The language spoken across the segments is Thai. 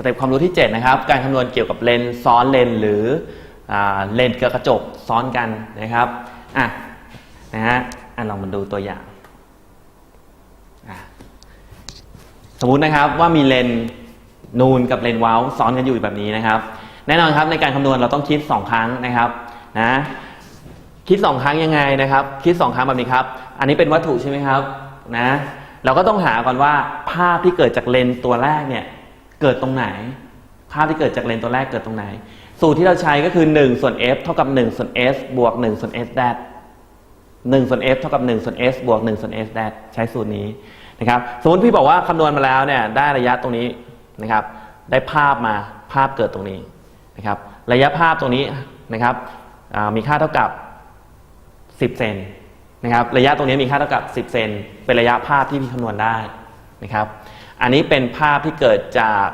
สเต็ปความรู้ที่ 7 นะครับ การคำนวณเกี่ยวกับเลนส์ซ้อนเลนส์หรืออเลนส์กับกระจกซ้อนกันนะครับอะนะฮะอะลองมาดูตัวอย่างอะสมมุตินะครับว่ามีเลนส์นูนกับเลนส์เว้าซ้อนกันอยู่แบบนี้นะครับ แน่นอนครับในการคำนวณเราต้องคิด 2 ครั้งนะครับนะคิด 2 ครั้งยังไงนะครับ คิด 2 ครั้งแบบนี้ครับ อันนี้เป็นวัตถุใช่ไหมครับนะเราก็ต้องหาก่อนว่าภาพที่เกิดจากเลนส์ตัวแรกเนี่ย เกิดตรงไหน ภาพที่เกิดจากเลนส์ตัวแรกเกิดตรงไหน สูตรที่เราใช้ก็คือ 1 ส่วน f เท่ากับ 1 ส่วน s บวก 1 ส่วน s แดด1ส่วน f เท่ากับ 1 ส่วน s บวก 1 ส่วน s แดดใช้สูตรนี้นะครับสมมติพี่บอกว่าคำนวณมาแล้วเนี่ยได้ระยะตรงนี้นะครับ ได้ภาพมาภาพเกิดตรงนี้นะครับ ระยะภาพตรงนี้นะครับมีค่าเท่ากับ 10 เซนนะครับ ระยะตรงนี้มีค่าเท่ากับ 10 เซนเป็นระยะภาพที่พี่คำนวณได้นะครับ อันนี้เป็นภาพที่เกิดจาก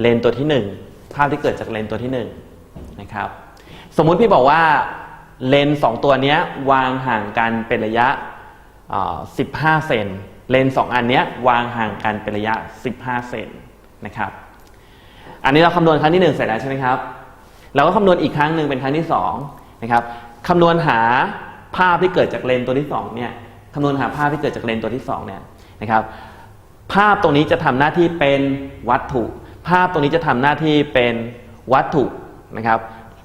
เลนตัวที่ 1 ภาพที่เกิดจากเลนตัวที่1นะครับสมมุติพี่บอกว่าเลนสองตัวนี้วางห่างกันเป็นระยะ 15 เซนเลนสองอันนี้วางห่างกันเป็นระยะ 15 เซนนะครับอันนี้เราคำนวณครั้งที่ 1 เสร็จแล้วใช่ไหมครับเราก็คำนวณอีกครั้งหนึ่งเป็นครั้งที่2นะครับคำนวณหาภาพที่เกิดจากเลนตัวที่2เนี่ยคำนวณหาภาพที่เกิดจากเลนตัวที่2เนี่ยนะครับ ภาพตรงนี้จะทำหน้าที่เป็นวัตถุ ภาพตรงนี้จะทำหน้าที่เป็นวัตถุนะครับ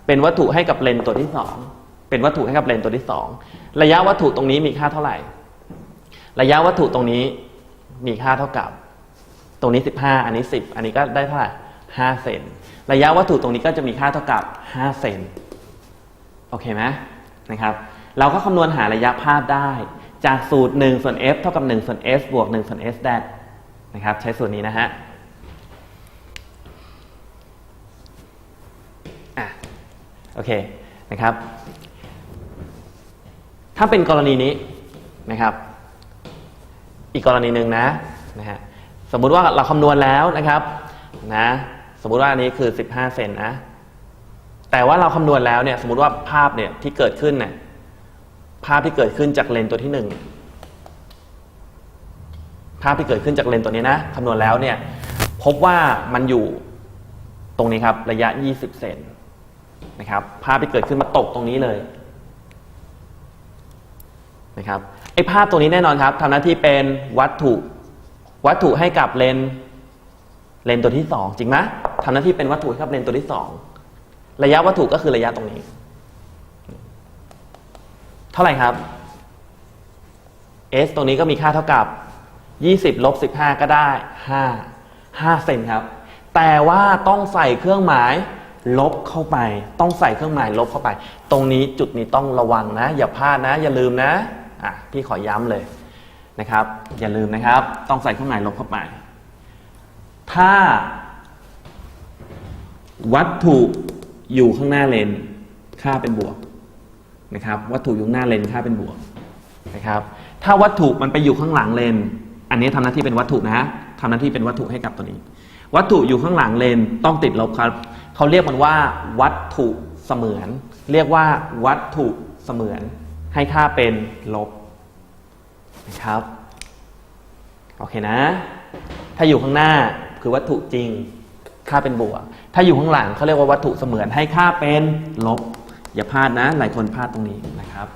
เป็นวัตถุให้กับเลนส์ตัวที่ 2 เป็นวัตถุให้กับเลนส์ตัวที่ 2 ระยะวัตถุตรงนี้มีค่าเท่าไหร่ ระยะวัตถุตรงนี้มีค่าเท่ากับ ตรงนี้ 15 อันนี้ 10 อันนี้ก็ได้เท่าไหร่5เซน ระยะวัตถุตรงนี้ก็จะมีค่าเท่ากับ5เซน โอเคไหมนะครับ เราก็คำนวณหาระยะภาพได้ จากสูตร 1 ส่วน f เท่ากับ 1 ส่วน s บวก 1 ส่วน s แดด นะครับ ใช้สูตรนี้นะฮะอะโอเคนะครับ ถ้าเป็นกรณีนี้นะครับ อีกกรณีหนึ่งนะนะฮะสมมุติว่าเราคำนวณแล้วนะครับนะสมมุติว่าอันนี้คือ 15 เซนนะแต่ว่าเราคำนวณแล้วเนี่ยสมมุติว่าภาพเนี่ยที่เกิดขึ้นเนี่ยภาพที่เกิดขึ้นจากเลนส์ตัวที่หนึ่งเนี่ย ภาพที่เกิดขึ้นจากเลนส์ตัวนี้นะคำนวณแล้วเนี่ยพบว่ามันอยู่ตรงนี้ครับระยะ 20 เซนนะครับภาพที่เกิดขึ้นมาตกตรงนี้เลยนะครับไอภาพตัวนี้แน่นอนครับทำหน้าที่เป็นวัตถุวัตถุให้กับเลนเลนตัวที่สองจริงไหมทำหน้าที่เป็นวัตถุให้กับเลนตัวที่สองระยะวัตถุก็คือระยะตรงนี้ เท่าไหร่ครับ s ตรงนี้ก็มีค่าเท่ากับ 20ลบ15 ก็ได้ 5 5 เซนครับ แต่ว่าต้องใส่เครื่องหมายลบเข้าไป ต้องใส่เครื่องหมายลบเข้าไป ตรงนี้จุดนี้ต้องระวังนะ อย่าพลาดนะ อย่าลืมนะอะพี่ขอย้ำเลยนะครับ อย่าลืมนะครับ ต้องใส่เครื่องหมายลบเข้าไป ถ้า วัตถุอยู่ข้างหน้าเลนค่าเป็นบวกนะครับ วัตถุอยู่ข้างหน้าเลนค่าเป็นบวกนะครับ ถ้าวัตถุมันไปอยู่ข้างหลังเลน อันนี้ทำหน้าที่เป็นวัตถุนะทำหน้าที่เป็นวัตถุให้กับตัวนี้ วัตถุอยู่ข้างหลังเลนต้องติดลบครับเขาเรียกมันว่า วัตถุเสมือน เรียกว่าวัตถุเสมือน ให้ค่าเป็นลบนะครับโอเคนะ ถ้าอยู่ข้างหน้าคือวัตถุจริง ค่าเป็นบวก ถ้าอยู่ข้างหลังเขาเรียกว่าวัตถุเสมือนให้ค่าเป็นลบ อย่าพลาดนะ หลายคนพลาดตรงนี้นะครับ